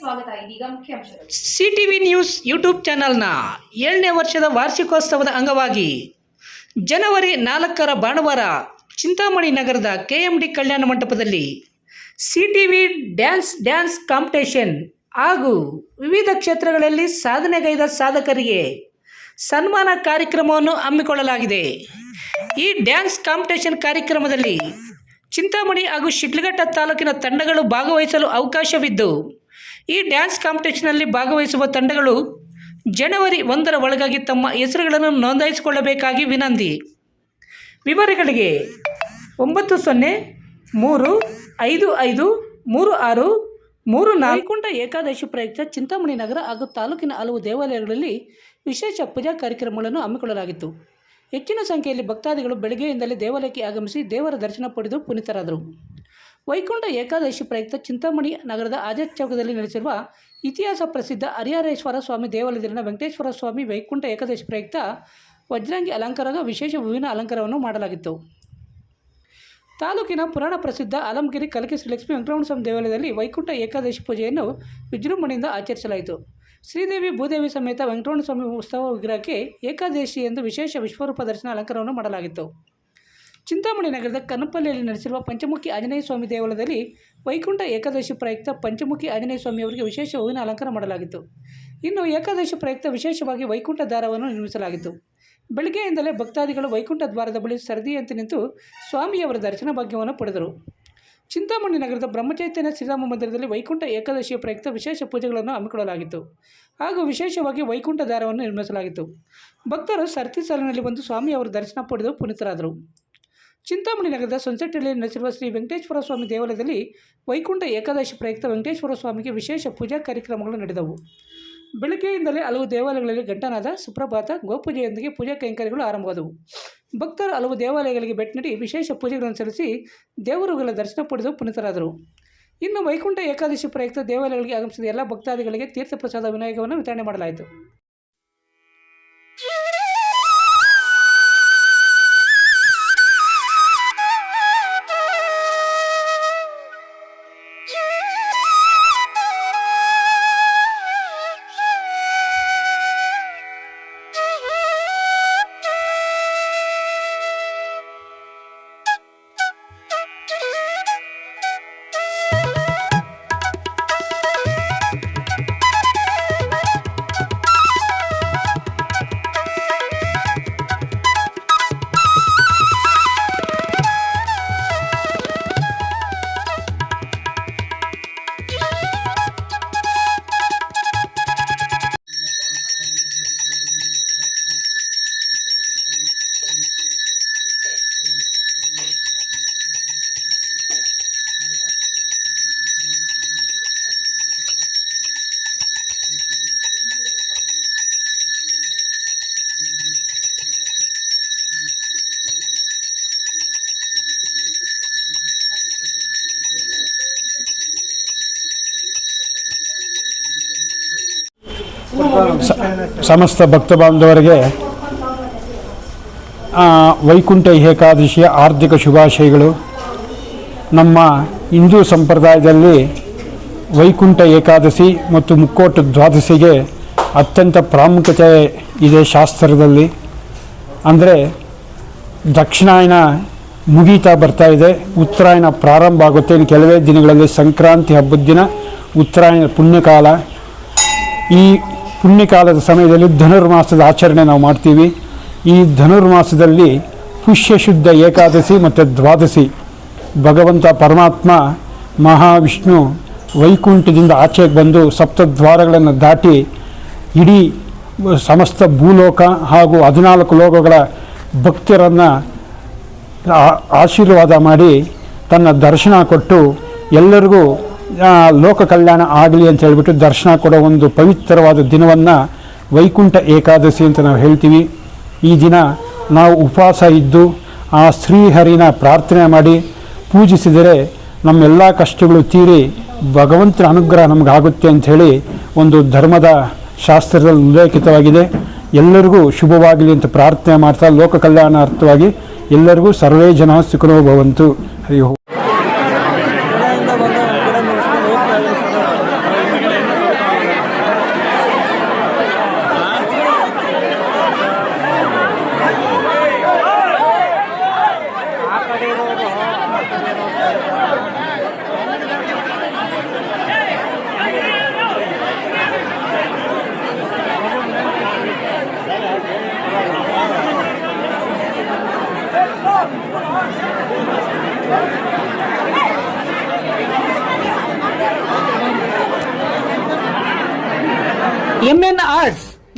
ಸ್ವಾಗತ. ಇದೀಗ ಮುಖ್ಯಾಂಶಗಳು C T V news YouTube ಚಾನಲ್ನ ಏಳನೇ ವರ್ಷದ ವಾರ್ಷಿಕೋತ್ಸವದ ಅಂಗವಾಗಿ ಜನವರಿ ನಾಲ್ಕರ ಭಾನುವಾರ ಚಿಂತಾಮಣಿ ನಗರದ ಕೆ ಕಲ್ಯಾಣ ಮಂಟಪದಲ್ಲಿ ಸಿಟಿವಿ ಡ್ಯಾನ್ಸ್ ಡ್ಯಾನ್ಸ್ ಕಾಂಪಿಟೇಷನ್ ಹಾಗೂ ವಿವಿಧ ಕ್ಷೇತ್ರಗಳಲ್ಲಿ ಸಾಧನೆಗೈದ ಸಾಧಕರಿಗೆ ಸನ್ಮಾನ ಕಾರ್ಯಕ್ರಮವನ್ನು ಹಮ್ಮಿಕೊಳ್ಳಲಾಗಿದೆ. ಈ ಡ್ಯಾನ್ಸ್ ಕಾಂಪಿಟೇಷನ್ ಕಾರ್ಯಕ್ರಮದಲ್ಲಿ ಚಿಂತಾಮಣಿ ಹಾಗೂ ಶಿಡ್ಲಘಟ್ಟ ತಾಲೂಕಿನ ತಂಡಗಳು ಭಾಗವಹಿಸಲು ಅವಕಾಶವಿದ್ದು ಈ ಡ್ಯಾನ್ಸ್ ಕಾಂಪಿಟೇಷನಲ್ಲಿ ಭಾಗವಹಿಸುವ ತಂಡಗಳು ಜನವರಿ ಒಂದರ ಒಳಗಾಗಿ ತಮ್ಮ ಹೆಸರುಗಳನ್ನು ನೋಂದಾಯಿಸಿಕೊಳ್ಳಬೇಕಾಗಿ ವಿನಂತಿ. ವಿವರಗಳಿಗೆ ಒಂಬತ್ತು ಸೊನ್ನೆ ಮೂರು ಐದು ಐದು ಮೂರು ಆರು ಮೂರು ನಾಲ್ಕುಂಟ ಏಕಾದಶಿ ಪ್ರಯುಕ್ತ ಚಿಂತಾಮಣಿ ನಗರ ಹಾಗೂ ತಾಲೂಕಿನ ಹಲವು ದೇವಾಲಯಗಳಲ್ಲಿ ವಿಶೇಷ ಪೂಜಾ ಕಾರ್ಯಕ್ರಮಗಳನ್ನು ಹಮ್ಮಿಕೊಳ್ಳಲಾಗಿತ್ತು. ಹೆಚ್ಚಿನ ಸಂಖ್ಯೆಯಲ್ಲಿ ಭಕ್ತಾದಿಗಳು ಬೆಳಗ್ಗೆಯಿಂದಲೇ ದೇವಾಲಯಕ್ಕೆ ಆಗಮಿಸಿ ದೇವರ ದರ್ಶನ ಪಡೆದು ಪುನೀತರಾದರು. ವೈಕುಂಠ ಏಕಾದಶಿ ಪ್ರಯುಕ್ತ ಚಿಂತಾಮಣಿ ನಗರದ ಆಜಾದ್ ಚೌಕದಲ್ಲಿ ನೆಲೆಸಿರುವ ಇತಿಹಾಸ ಪ್ರಸಿದ್ಧ ಹರಿಹರೇಶ್ವರ ಸ್ವಾಮಿ ದೇವಾಲಯದಲ್ಲಿನ ವೆಂಕಟೇಶ್ವರ ಸ್ವಾಮಿ ವೈಕುಂಠ ಏಕಾದಶಿ ಪ್ರಯುಕ್ತ ವಜ್ರಾಂಗಿ ಅಲಂಕಾರದ ವಿಶೇಷ ಹೂವಿನ ಅಲಂಕಾರವನ್ನು ಮಾಡಲಾಗಿತ್ತು. ತಾಲೂಕಿನ ಪುರಾಣ ಪ್ರಸಿದ್ಧ ಆಲಂಗಿರಿ ಕಲಕಿ ಶ್ರೀ ವೆಂಕಟರಮಣ ಸ್ವಾಮಿ ದೇವಾಲಯದಲ್ಲಿ ವೈಕುಂಠ ಏಕಾದಶಿ ಪೂಜೆಯನ್ನು ವಿಜೃಂಭಣೆಯಿಂದ ಆಚರಿಸಲಾಯಿತು. ಶ್ರೀದೇವಿ ಭೂದೇವಿ ಸಮೇತ ವೆಂಕಟರಮಣ ಸ್ವಾಮಿ ಉತ್ಸವ ವಿಗ್ರಹಕ್ಕೆ ಏಕಾದಶಿ ಎಂದು ವಿಶೇಷ ವಿಶ್ವರೂಪ ದರ್ಶನ ಅಲಂಕಾರವನ್ನು ಮಾಡಲಾಗಿತ್ತು. ಚಿಂತಾಮಣಿ ನಗರದ ಕನಪಲ್ಲಿಯಲ್ಲಿ ನಡೆಸಿರುವ ಪಂಚಮುಖಿ ಆಂಜನೇಯ ಸ್ವಾಮಿ ದೇವಾಲಯದಲ್ಲಿ ವೈಕುಂಠ ಏಕಾದಶಿ ಪ್ರಯುಕ್ತ ಪಂಚಮುಖಿ ಆಂಜನೇಯ ಸ್ವಾಮಿಯವರಿಗೆ ವಿಶೇಷ ಹೂವಿನ ಅಲಂಕಾರ ಮಾಡಲಾಗಿತ್ತು. ಇನ್ನು ಏಕಾದಶಿ ಪ್ರಯುಕ್ತ ವಿಶೇಷವಾಗಿ ವೈಕುಂಠ ದಾರವನ್ನು ನಿರ್ಮಿಸಲಾಗಿತ್ತು. ಬೆಳಗ್ಗೆಯಿಂದಲೇ ಭಕ್ತಾದಿಗಳು ವೈಕುಂಠ ದ್ವಾರದ ಬಳಿ ಸರದಿಯಂತೆ ನಿಂತು ಸ್ವಾಮಿಯವರ ದರ್ಶನ ಭಾಗ್ಯವನ್ನು ಪಡೆದರು. ಚಿಂತಾಮಣಿ ನಗರದ ಬ್ರಹ್ಮಚೈತನ್ಯ ಶ್ರೀರಾಮ ಮಂದಿರದಲ್ಲಿ ವೈಕುಂಠ ಏಕಾದಶಿಯ ಪ್ರಯುಕ್ತ ವಿಶೇಷ ಪೂಜೆಗಳನ್ನು ಹಮ್ಮಿಕೊಳ್ಳಲಾಗಿತ್ತು. ಹಾಗೂ ವಿಶೇಷವಾಗಿ ವೈಕುಂಠ ದಾರವನ್ನು ನಿರ್ಮಿಸಲಾಗಿತ್ತು. ಭಕ್ತರು ಸರತಿ ಸಾಲಿನಲ್ಲಿ ಬಂದು ಸ್ವಾಮಿಯವರ ದರ್ಶನ ಪಡೆದು ಪುನೀತರಾದರು. ಚಿಂತಾಮಣಿ ನಗರದ ಸೊನ್ಸೆಟ್ಟಲ್ಲಿ ನೆಲೆಸಿರುವ ಶ್ರೀ ವೆಂಕಟೇಶ್ವರ ಸ್ವಾಮಿ ದೇವಾಲಯದಲ್ಲಿ ವೈಕುಂಠ ಏಕಾದಶಿ ಪ್ರಯುಕ್ತ ವೆಂಕಟೇಶ್ವರ ಸ್ವಾಮಿಗೆ ವಿಶೇಷ ಪೂಜಾ ಕಾರ್ಯಕ್ರಮಗಳು ನಡೆದವು. ಬೆಳಗ್ಗೆಯಿಂದಲೇ ಹಲವು ದೇವಾಲಯಗಳಲ್ಲಿ ಘಂಟಾನಾದ, ಸುಪ್ರಭಾತ, ಗೋಪೂಜೆಯೊಂದಿಗೆ ಪೂಜಾ ಕೈಂಕರ್ಯಗಳು ಆರಂಭವಾದವು. ಭಕ್ತರು ಹಲವು ದೇವಾಲಯಗಳಿಗೆ ಭೇಟಿ ನೀಡಿ ವಿಶೇಷ ಪೂಜೆಗಳನ್ನು ಸಲ್ಲಿಸಿ ದೇವರುಗಳ ದರ್ಶನ ಪಡೆದು ಪುನೀತರಾದರು. ಇನ್ನು ವೈಕುಂಠ ಏಕಾದಶಿ ಪ್ರಯುಕ್ತ ದೇವಾಲಯಗಳಿಗೆ ಆಗಮಿಸಿದ ಎಲ್ಲ ಭಕ್ತಾದಿಗಳಿಗೆ ತೀರ್ಥ ಪ್ರಸಾದ ವಿನಾಯಕವನ್ನು ವಿತರಣೆ ಮಾಡಲಾಯಿತು. ಸಮಸ್ತ ಭಕ್ತ ಬಾಂಧವರಿಗೆ ವೈಕುಂಠ ಏಕಾದಶಿಯ ಆರ್ಥಿಕ ಶುಭಾಶಯಗಳು. ನಮ್ಮ ಹಿಂದೂ ಸಂಪ್ರದಾಯದಲ್ಲಿ ವೈಕುಂಠ ಏಕಾದಶಿ ಮತ್ತು ಮುಕ್ಕೋಟ ದ್ವಾದಶಿಗೆ ಅತ್ಯಂತ ಪ್ರಾಮುಖ್ಯತೆ ಇದೆ ಶಾಸ್ತ್ರದಲ್ಲಿ. ಅಂದರೆ ದಕ್ಷಿಣಾಯನ ಮುಗೀತಾ ಬರ್ತಾ ಇದೆ, ಉತ್ತರಾಯಣ ಪ್ರಾರಂಭ ಆಗುತ್ತೆ. ಇನ್ನು ಕೆಲವೇ ದಿನಗಳಲ್ಲಿ ಸಂಕ್ರಾಂತಿ ಹಬ್ಬದ ದಿನ ಉತ್ತರಾಯಣ ಪುಣ್ಯಕಾಲ. ಈ ಪುಣ್ಯಕಾಲದ ಸಮಯದಲ್ಲಿ ಧನುರ್ಮಾಸದ ಆಚರಣೆ ನಾವು ಮಾಡ್ತೀವಿ. ಈ ಧನುರ್ಮಾಸದಲ್ಲಿ ಪುಷ್ಯ ಶುದ್ಧ ಏಕಾದಶಿ ಮತ್ತು ದ್ವಾದಶಿ. ಭಗವಂತ ಪರಮಾತ್ಮ, ಮಹಾವಿಷ್ಣು ವೈಕುಂಠದಿಂದ ಆಚೆಗೆ ಬಂದು ಸಪ್ತದ್ವಾರಗಳನ್ನು ದಾಟಿ ಇಡೀ ಸಮಸ್ತ ಭೂಲೋಕ ಹಾಗೂ ಹದಿನಾಲ್ಕು ಲೋಕಗಳ ಭಕ್ತರನ್ನು ಆಶೀರ್ವಾದ ಮಾಡಿ ತನ್ನ ದರ್ಶನ ಕೊಟ್ಟು ಎಲ್ಲರಿಗೂ ಲೋಕ ಕಲ್ಯಾಣ ಆಗಲಿ ಅಂತ ಹೇಳಿಬಿಟ್ಟು ದರ್ಶನ ಕೊಡೋ ಒಂದು ಪವಿತ್ರವಾದ ದಿನವನ್ನು ವೈಕುಂಠ ಏಕಾದಶಿ ಅಂತ ನಾವು ಹೇಳ್ತೀವಿ. ಈ ದಿನ ನಾವು ಉಪವಾಸ ಇದ್ದು ಆ ಶ್ರೀಹರಿನ ಪ್ರಾರ್ಥನೆ ಮಾಡಿ ಪೂಜಿಸಿದರೆ ನಮ್ಮೆಲ್ಲ ಕಷ್ಟಗಳು ತೀರಿ ಭಗವಂತನ ಅನುಗ್ರಹ ನಮಗಾಗುತ್ತೆ ಅಂಥೇಳಿ ಒಂದು ಧರ್ಮದ ಶಾಸ್ತ್ರದಲ್ಲಿ ಉಲ್ಲೇಖಿತವಾಗಿದೆ. ಎಲ್ಲರಿಗೂ ಶುಭವಾಗಲಿ ಅಂತ ಪ್ರಾರ್ಥನೆ ಮಾಡ್ತಾ ಲೋಕ ಕಲ್ಯಾಣಾರ್ಥವಾಗಿ ಎಲ್ಲರಿಗೂ ಸರ್ವೇ ಜನ ಸುಖನೋ ಭವಂತು. ಹರಿ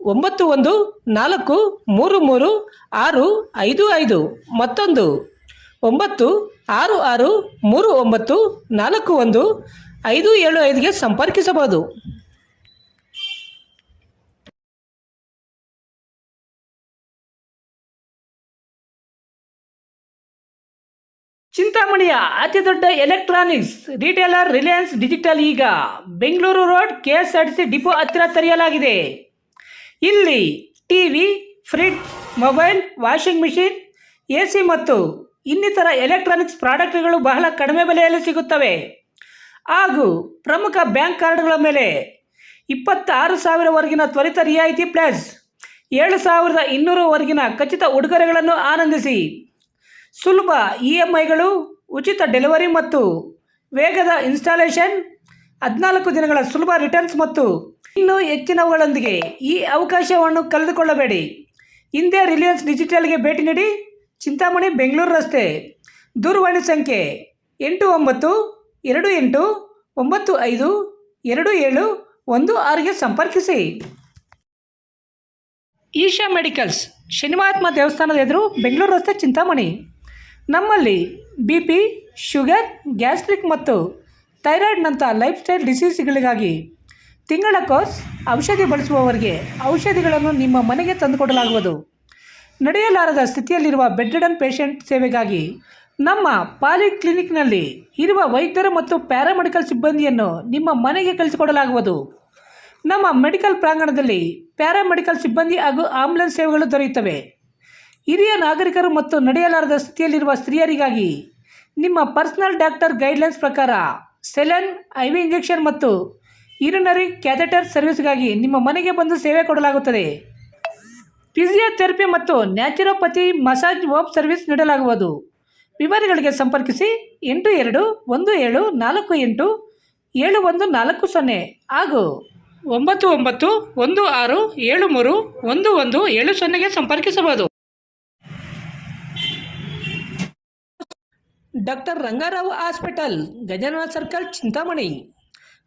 ಒಂಬತ್ತು ಒಂದು, ನಾಲ್ಕು, ಮೂರು ಮೂರು, ಆರು, ಐದು ಐದು. ಮತ್ತೊಂದು. ಒಂಬತ್ತು, ಆರು ಆರು, ಮೂರು, ಒಂಬತ್ತು, ನಾಲ್ಕು, ಒಂದು, ಐದು, ಏಳು ಐದುಗೆ ಸಂಪರ್ಕಿಸಬಹುದು. ಚಿಂತಾಮಣಿಯ ಅತಿ ದೊಡ್ಡ ಎಲೆಕ್ಟ್ರಾನಿಕ್ಸ್ ರಿಟೇಲರ್ ರಿಲಯನ್ಸ್ ಡಿಜಿಟಲ್ ಈಗ Bengaluru road K S R T C depot ಹತ್ತಿರ ತೆರೆಯಲಾಗಿದೆ. ಇಲ್ಲಿ TV, fridge, mobile, washing machine A C ಮತ್ತು ಇನ್ನಿತರ ಎಲೆಕ್ಟ್ರಾನಿಕ್ಸ್ ಪ್ರಾಡಕ್ಟ್ಗಳು ಬಹಳ ಕಡಿಮೆ ಬೆಲೆಯಲ್ಲಿ ಸಿಗುತ್ತವೆ. ಹಾಗೂ ಪ್ರಮುಖ ಬ್ಯಾಂಕ್ ಕಾರ್ಡ್ಗಳ ಮೇಲೆ ಇಪ್ಪತ್ತಾರು ಸಾವಿರವರೆಗಿನ ತ್ವರಿತ ರಿಯಾಯಿತಿ ಪ್ಲಸ್, ಏಳು ಸಾವಿರದ ಇನ್ನೂರವರೆಗಿನ ಖಚಿತ ಉಡುಗೊರೆಗಳನ್ನು ಆನಂದಿಸಿ. ಸುಲಭ ಇ ಎಂ ಐಗಳು, ಉಚಿತ ಡೆಲಿವರಿ ಮತ್ತು ವೇಗದ ಇನ್ಸ್ಟಾಲೇಷನ್, ಹದಿನಾಲ್ಕು ದಿನಗಳ ಸುಲಭ ರಿಟರ್ನ್ಸ್ ಮತ್ತು ಇನ್ನೂ ಹೆಚ್ಚಿನವುಗಳೊಂದಿಗೆ ಈ ಅವಕಾಶವನ್ನು ಕಳೆದುಕೊಳ್ಳಬೇಡಿ. ಹಿಂದೆ ರಿಲಯನ್ಸ್ ಡಿಜಿಟಲ್ಗೆ ಭೇಟಿ ನೀಡಿ ಚಿಂತಾಮಣಿ ಬೆಂಗಳೂರು ರಸ್ತೆ ದೂರವಾಣಿ ಸಂಖ್ಯೆ ಎಂಟು ಒಂಬತ್ತು, ಎರಡು ಎಂಟು, ಒಂಬತ್ತು ಐದು, ಎರಡು ಏಳು, ಒಂದು ಆರಿಗೆ ಸಂಪರ್ಕಿಸಿ. ಈಶಾ ಮೆಡಿಕಲ್ಸ್, ಶನಿಮಹಾತ್ಮ ದೇವಸ್ಥಾನದ ಎದುರು ಬೆಂಗಳೂರು ರಸ್ತೆ ಚಿಂತಾಮಣಿ. ನಮ್ಮಲ್ಲಿ ಬಿ ಪಿ, ಶುಗರ್, ಗ್ಯಾಸ್ಟ್ರಿಕ್ ಮತ್ತು ಥೈರಾಯ್ಡ್ನಂಥ ಲೈಫ್ ಸ್ಟೈಲ್ ಡಿಸೀಸ್ಗಳಿಗಾಗಿ ತಿಂಗಳ ಕೋರ್ಸ್ ಔಷಧಿ ಬಳಸುವವರಿಗೆ ಔಷಧಿಗಳನ್ನು ನಿಮ್ಮ ಮನೆಗೆ ತಂದುಕೊಡಲಾಗುವುದು. ನಡೆಯಲಾರದ ಸ್ಥಿತಿಯಲ್ಲಿರುವ ಬೆಡ್ರಿಡನ್ ಪೇಷಂಟ್ ಸೇವೆಗಾಗಿ ನಮ್ಮ ಪಾಲಿ ಕ್ಲಿನಿಕ್ನಲ್ಲಿ ಇರುವ ವೈದ್ಯರು ಮತ್ತು ಪ್ಯಾರಾಮೆಡಿಕಲ್ ಸಿಬ್ಬಂದಿಯನ್ನು ನಿಮ್ಮ ಮನೆಗೆ ಕಳಿಸಿಕೊಡಲಾಗುವುದು. ನಮ್ಮ ಮೆಡಿಕಲ್ ಪ್ರಾಂಗಣದಲ್ಲಿ ಪ್ಯಾರಾಮೆಡಿಕಲ್ ಸಿಬ್ಬಂದಿ ಹಾಗೂ ಆಂಬ್ಯುಲೆನ್ಸ್ ಸೇವೆಗಳು ದೊರೆಯುತ್ತವೆ. ಹಿರಿಯ ನಾಗರಿಕರು ಮತ್ತು ನಡೆಯಲಾರದ ಸ್ಥಿತಿಯಲ್ಲಿರುವ ಸ್ತ್ರೀಯರಿಗಾಗಿ ನಿಮ್ಮ ಪರ್ಸನಲ್ ಡಾಕ್ಟರ್ ಗೈಡ್ಲೈನ್ಸ್ ಪ್ರಕಾರ ಸೆಲೆನ್, ಐ ವಿ ಇಂಜೆಕ್ಷನ್ ಮತ್ತು ಯೂರಿನರಿ ಕ್ಯಾಥೆಟರ್ ಸರ್ವಿಸ್ಗಾಗಿ ನಿಮ್ಮ ಮನೆಗೆ ಬಂದು ಸೇವೆ ಕೊಡಲಾಗುತ್ತದೆ. ಫಿಸಿಯೋಥೆರಪಿ ಮತ್ತು ನ್ಯಾಚುರೋಪತಿ ಮಸಾಜ್ ಹೋಮ್ ಸರ್ವಿಸ್ ನೀಡಲಾಗುವುದು. ವಿವರಗಳಿಗೆ ಸಂಪರ್ಕಿಸಿ ಎಂಟು ಎರಡು ಒಂದು ಏಳು ನಾಲ್ಕು ಎಂಟು ಏಳು ಒಂದು ನಾಲ್ಕು ಸೊನ್ನೆ ಹಾಗೂ ಒಂಬತ್ತು ಒಂಬತ್ತು ಒಂದು ಆರು ಏಳು ಮೂರು ಒಂದು ಒಂದು ಏಳು ಸೊನ್ನೆಗೆ ಸಂಪರ್ಕಿಸಬಹುದು. Doctor Rangarao hospital, Gajanana circle, Chintamani.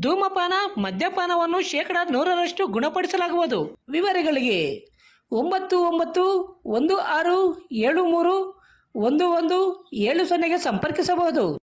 ಧೂಮಪಾನ, ಮದ್ಯಪಾನವನ್ನು ಶೇಕಡ ನೂರರಷ್ಟು ಗುಣಪಡಿಸಲಾಗುವುದು. ವಿವರಗಳಿಗೆ ಒಂಬತ್ತು ಒಂಬತ್ತು ಒಂದು ಆರು ಏಳು ಮೂರು ಒಂದು ಒಂದು ಏಳು ಸೊನ್ನೆಗೆ ಸಂಪರ್ಕಿಸಬಹುದು.